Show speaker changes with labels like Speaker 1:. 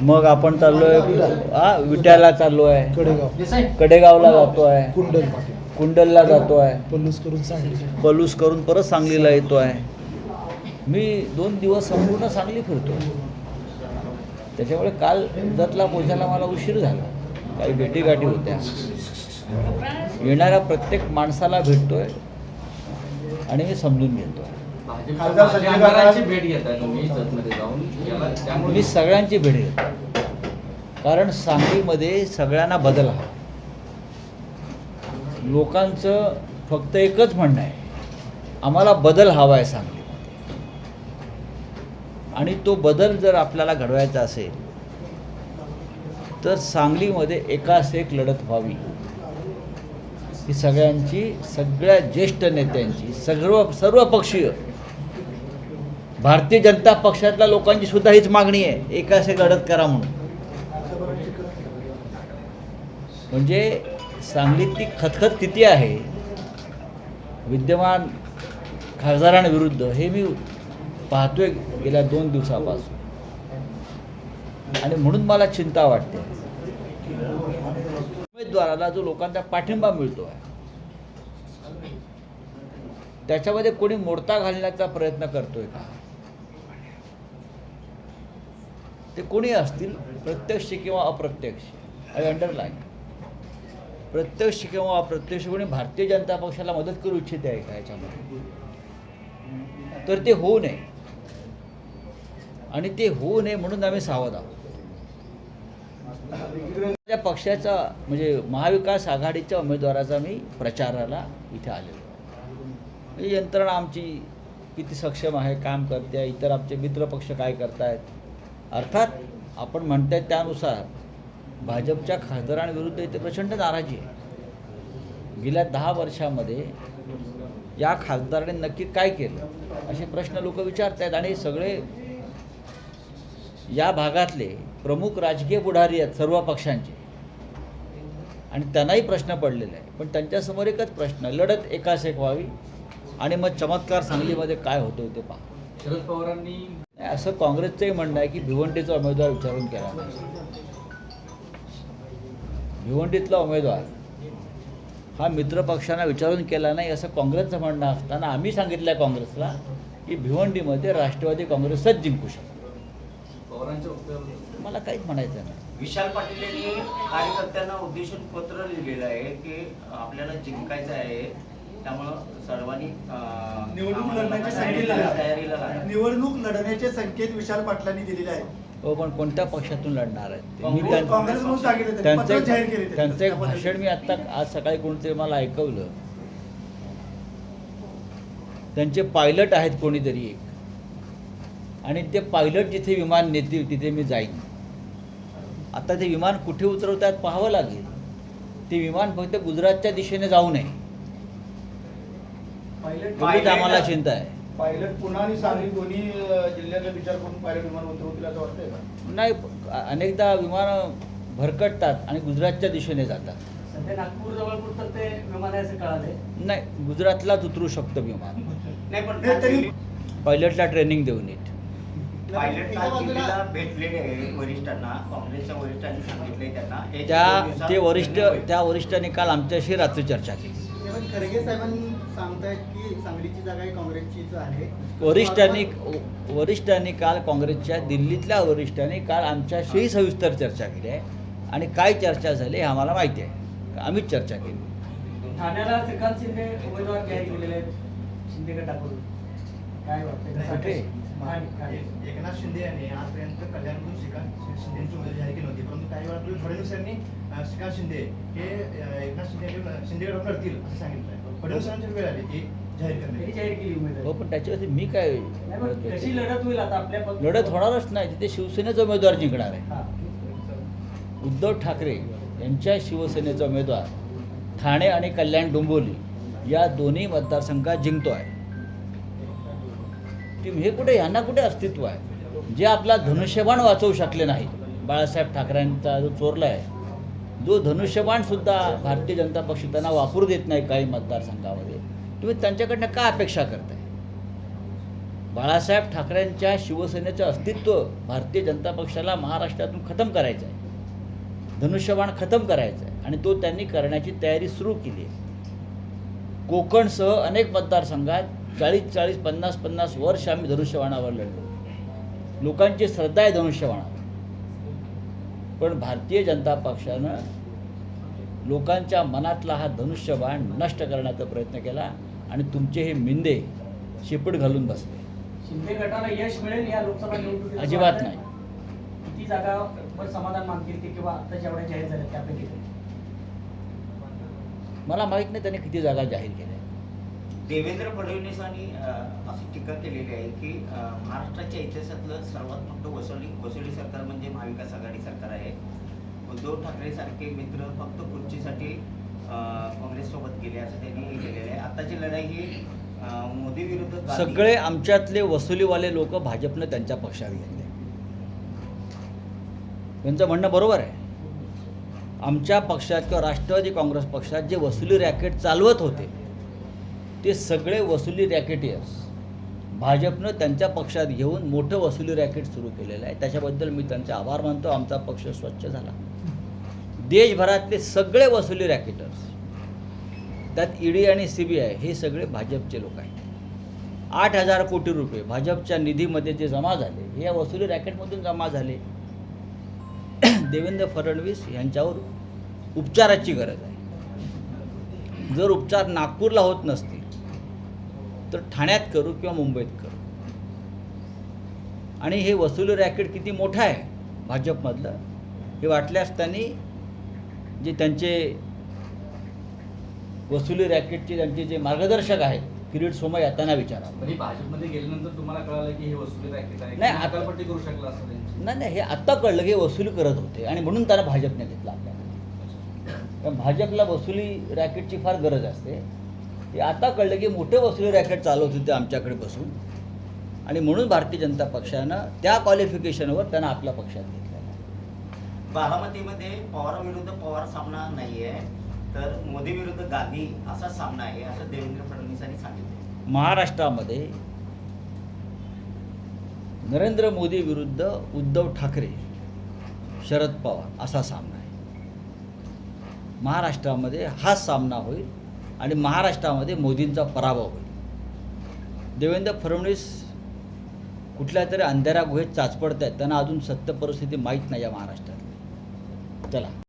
Speaker 1: मग आपण चाललोय हा विट्याला चाललो आहे कडेगावला जातो आहे
Speaker 2: कुंडल
Speaker 1: कुंडलला जातो आहे
Speaker 2: पल्लूस करून
Speaker 1: पलूस करून परत सांगलीला येतो आहे मी दोन दिवस संपूर्ण सांगली फिरतो त्याच्यामुळे काल जतला पोचायला मला उशीर झाला. काही भेटीगाठी होत्या. येणाऱ्या प्रत्येक माणसाला भेटतोय आणि मी समजून घेतोय.
Speaker 3: खासदार संजय काका- आमदारांची भेट घेताय तुम्ही जतमध्ये जाऊन. याला- त्यामुळे
Speaker 1: मी सगळ्यांची भेट घेतो. कारण सांगलीमध्ये सगळ्यांना बदल हवा लोकांचं फक्त एकच म्हणणं आहे. आम्हाला बदल हवा आहे सांगली आणि तो बदल जर आपल्याला घडवायचा असेल तर सांगलीमध्ये एकास एक लढत व्हावी. ही सगळ्यांची सगळ्या ज्येष्ठ नेत्यांची सर्व सर्व पक्षीय भारतीय जनता पक्षातल्या लोकांची सुद्धा हीच मागणी आहे. एकाशे एक लढत करा म्हणून. म्हणजे सांगलीतली खतखत किती आहे? विद्यमान खासदारांविरुद्ध हे मी पाहतोय गेल्या दोन दिवसापासून. आणि म्हणून मला चिंता वाटते. उमेदवाराला जो लोकांचा पाठिंबा मिळतो आहे त्याच्यामध्ये कोणी मोडता घालण्याचा प्रयत्न करतोय का? ते कोणी असतील? प्रत्यक्ष किंवा अप्रत्यक्ष? आय अंडरलाईन प्रत्यक्ष किंवा अप्रत्यक्ष कोणी भारतीय जनता पक्षाला मदत करू इच्छित आहे का याच्यामध्ये? तर ते होऊ नये. आणि ते होऊ नये म्हणून आम्ही सावध आहोत. त्या पक्षाचा म्हणजे महाविकास आघाडीच्या उमेदवाराचा मी प्रचाराला इथे आलेलो यंत्रणा आमची किती सक्षम आहे काम करते इतर आमचे मित्रपक्ष काय करतायत? अर्थात आपण म्हणताय त्यानुसार भाजपच्या खासदारांविरुद्ध इथे प्रचंड नाराजी आहे. गेल्या दहा वर्षामध्ये या खासदाराने नक्की काय केलं? असे प्रश्न लोक विचारत आहेत आणि सगळे या भागातले प्रमुख राजकीय पुढारी आहेत सर्व पक्षांचे. आणि त्यांनाही प्रश्न पडलेले आहे पण त्यांच्यासमोर एकच प्रश्न लढत एकास एक व्हावी आणि मग चमत्कार सांगलीमध्ये काय होतो ते पहा.
Speaker 3: शरद पवारांनी
Speaker 1: असं काँग्रेसचंही म्हणणं आहे की भिवंडीचा उमेदवार विचारून केला नाही. भिवंडीतला उमेदवार हा मित्रपक्षांना विचारून केला नाही असं काँग्रेसचं म्हणणं असताना आम्ही सांगितलं आहे काँग्रेसला की भिवंडीमध्ये राष्ट्रवादी काँग्रेसच जिंकू शकतो. मला काहीच म्हणायचं नाही.
Speaker 4: विशाल पाटील यांनी कार्यकर्त्यांना उद्देशून पत्र लिहिलेलं आहे की आपल्याला जिंकायचं आहे. त्यामुळं सर्वांनी अं,
Speaker 5: निवडणूक
Speaker 4: आम्हाला
Speaker 5: लढण्याची
Speaker 4: तयारीला-
Speaker 5: संकेत
Speaker 4: तयारीला लागा.
Speaker 5: निवडणूक लढण्याचे संकेत विशाल पाटलांनी दिलेले आहेत
Speaker 1: हो पण कोणत्या पक्षातून लढणार आहेत ते? मी
Speaker 5: काँग्रेस
Speaker 1: त्यां-
Speaker 5: काँग्रेस म्हणून सांगितलं त्यांनी.
Speaker 1: त्यांचं
Speaker 5: पत्र जाहीर केले
Speaker 1: एक-
Speaker 5: त्यांनी.
Speaker 1: त्यांचं एक भाषण मी आत्ता आज सकाळी कोणतरी मला ऐकवलं त्यांचे पायलट आहेत कोणीतरी एक आणि ते पायलट जिथे विमान नेतील तिथे मी जाईन आता ते विमान कुठे उतरवतात पाहावं लागेल ते विमान फक्त गुजरातच्या दिशेने जाऊ नये एवढीच आम्हाला चिंता आहे.
Speaker 6: पायलट पुन्हा आणि सांगली दोन्ही जिल्ह्याचा विचार करून पायलट विमान उतरवतील असं वाटतंय का?
Speaker 1: नाही अनेकदा विमानं भरकटतात आणि गुजरातच्या दिशेने जातात.
Speaker 7: सध्या नागपूर जवळपूर तर ते विमान आहे असं कळालंय
Speaker 1: नाही गुजरातलाच उतरू शकतं विमान.
Speaker 4: नाही पण
Speaker 1: पायलटला ट्रेनिंग देऊन नीट
Speaker 4: पायलट काल दिल्लीला भेटलेले आहे वरिष्ठांना काँग्रेसच्या वरिष्ठांनी सांगितले त्यांना एक-
Speaker 1: त्या ते वरिष्ठ. त्या वरिष्ठांनी काल आमच्याशी रात्री चर्चा केली.
Speaker 5: पण खरगे साहेबांनी सांगतायत की सांगलीची जागा ही काँग्रेसचीच आहे.
Speaker 1: वरिष्ठांनी वरिष्ठांनी काल काँग्रेसच्या दिल्लीतल्या वरिष्ठांनी काल आमच्याशीही सविस्तर चर्चा केली आहे. आणि काय चर्चा झाली हे आम्हाला माहिती आहे. आम्हीच चर्चा केली.
Speaker 7: ठाण्याला श्रीकांत शिंदे उमेदवार जाहीर केलेले आहेत. शिंदे गटाकडून. काय वाटतं?
Speaker 6: एकनाथ शिंदे यांनी आजपर्यंत कल्याणमधून श्रीकांत शिंदेची उमेदवारी जाहीर केली होती. परंतु काही वेळापूर्वी फडणवीस यांनी श्रीकांत शिंदे हे एकनाथ शिंदे यांनी शिंदे गटावर करतील असं सांगितलंय फडणवीसांची वेळ आली ती जाहीर
Speaker 7: त्यांनी
Speaker 6: करण्याची
Speaker 7: जाहीर केली
Speaker 1: हो
Speaker 7: उमेदवार
Speaker 1: पण त्याच्यावरती मी काय?
Speaker 7: कशी लढत होईल आता आपल्या पक्ष-
Speaker 1: लढत होणारच नाही तिथे शिवसेनेचा उमेदवार जिंकणार आहे
Speaker 7: हा.
Speaker 1: उद्धव ठाकरे यांच्या शिवसेनेचा उमेदवार ठाणे आणि कल्याण डोंबिवली या दोन्ही मतदारसंघात जिंकतो आहे ती- हे कुठे यांना कुठे अस्तित्व आहे जे आपला धनुष्यबाण वाचवू शकले नाही बाळासाहेब ठाकरेंचा जो चोरला आहे जो धनुष्यबाण सुद्धा भारतीय जनता पक्ष त्यांना वापरू देत नाही काही मतदारसंघामध्ये तुम्ही त्यांच्याकडनं का अपेक्षा करताय? बाळासाहेब ठाकरेंच्या शिवसेनेचं अस्तित्व भारतीय जनता पक्षाला महाराष्ट्रातून खतम करायचं आहे. धनुष्यबाण खतम करायचं आहे आणि तो त्यांनी करण्याची तयारी सुरू केली आहे. कोकणसह अनेक मतदारसंघात चाळीस चाळीस पन्नास पन्नास वर्ष आम्ही धनुष्यबाणावर लढलो. लोकांची श्रद्धा आहे धनुष्यबाणावर. पण भारतीय जनता पक्षानं लोकांच्या मनातला हा धनुष्यबाण नष्ट करण्याचा प्रयत्न केला आणि तुमचे हे मिंदे शेपूट घालून बसले
Speaker 7: शिंदे गटाला यश मिळेल या लोकसभा निवडणुकीत
Speaker 1: अजिबात? नाही
Speaker 7: किती जागावर समाधान मानतील ते किंवा आता जेवढ्या जाहीर झाल्या त्यापैकी?
Speaker 1: मला माहीत नाही त्यांनी किती जागा जाहीर केल्या
Speaker 4: देवेंद्र फडणवीसांनी यांनी अशी टीका केलेली आहे की महाराष्ट्राच्या इतिहासातलं सर्वात मोठं वसुली वसुली सरकार म्हणजे महाविकास आघाडी सरकार आहे. उद्धव ठाकरे सारखे मित्र फक्त खुर्चीसाठी काँग्रेससोबत गेले असं त्यांनी केलेलं आहे. आताची लढाई ही मोदी विरुद्ध
Speaker 1: सगळे आमच्यातले वसुलीवाले लोक भाजपनं त्यांच्या पक्षात घेतले. त्यांचं म्हणणं बरोबर आहे. आमच्या पक्षात किंवा राष्ट्रवादी काँग्रेस पक्षात जे वसुली रॅकेट चालवत होते ते सगळे वसुली रॅकेटियर्स. भाजपनं त्यांच्या पक्षात घेऊन मोठं वसुली रॅकेट सुरू केलेलं आहे. त्याच्याबद्दल मी त्यांचे आभार मानतो. आमचा पक्ष स्वच्छ झाला. देशभरातले सगळे वसुली रॅकेटर्स त्यात ईडी आणि सी बी आय हे सगळे भाजपचे लोक आहेत. आठ हजार कोटी रुपये भाजपच्या निधीमध्ये जे जमा झाले हे या वसुली रॅकेटमधून जमा झाले. देवेंद्र फडणवीस यांच्यावर उपचाराची गरज आहे. जर उपचार नागपूरला होत नसतील तर ठाण्यात करू किंवा मुंबईत करू. आणि हे वसुली रॅकेट किती मोठं आहे भाजपमधलं हे वाटल्यास त्यांनी जे त्यांचे वसुली रॅकेटचे त्यांचे जे मार्गदर्शक आहेत किरीट सोमय्या त्यांना विचारा.
Speaker 3: म्हणजे भाजपमध्ये गेल्यानंतर तुम्हाला कळालं की हे वसुली रॅकेट आहे
Speaker 1: नाही,
Speaker 3: नाही
Speaker 1: आता-
Speaker 3: अकलपट्टी करू शकला असं
Speaker 1: नाही नाही हे आत्ता कळलं की वसुली करत होते आणि म्हणून त्यांना भाजपने घेतलं आपल्याकडे भाजपला वसुली रॅकेटची फार गरज असते. आता कळलं की मोठे वसुली रॅकेट चालवत होते आमच्याकडे बसून. आणि म्हणून भारतीय जनता पक्षानं त्या क्वालिफिकेशनवर त्यांना आपल्या पक्षात घेतलेलं आहे.
Speaker 4: बारामतीमध्ये पवार विरुद्ध पवार सामना नाही आहे तर मोदी विरुद्ध गांधी असा सामना आहे असं देवेंद्र फडणवीसांनी सांगितलं
Speaker 1: महाराष्ट्रामध्ये नरेंद्र मोदी विरुद्ध उद्धव ठाकरे शरद पवार असा सामना आहे. महाराष्ट्रामध्ये हाच सामना होईल. आणि महाराष्ट्रामध्ये मोदींचा पराभव होईल. देवेंद्र फडणवीस कुठल्या तरी अंधाऱ्या गुहेत चाचपडत आहेत त्यांना अजून सत्य परिस्थिती माहीत नाही या महाराष्ट्रात. चला.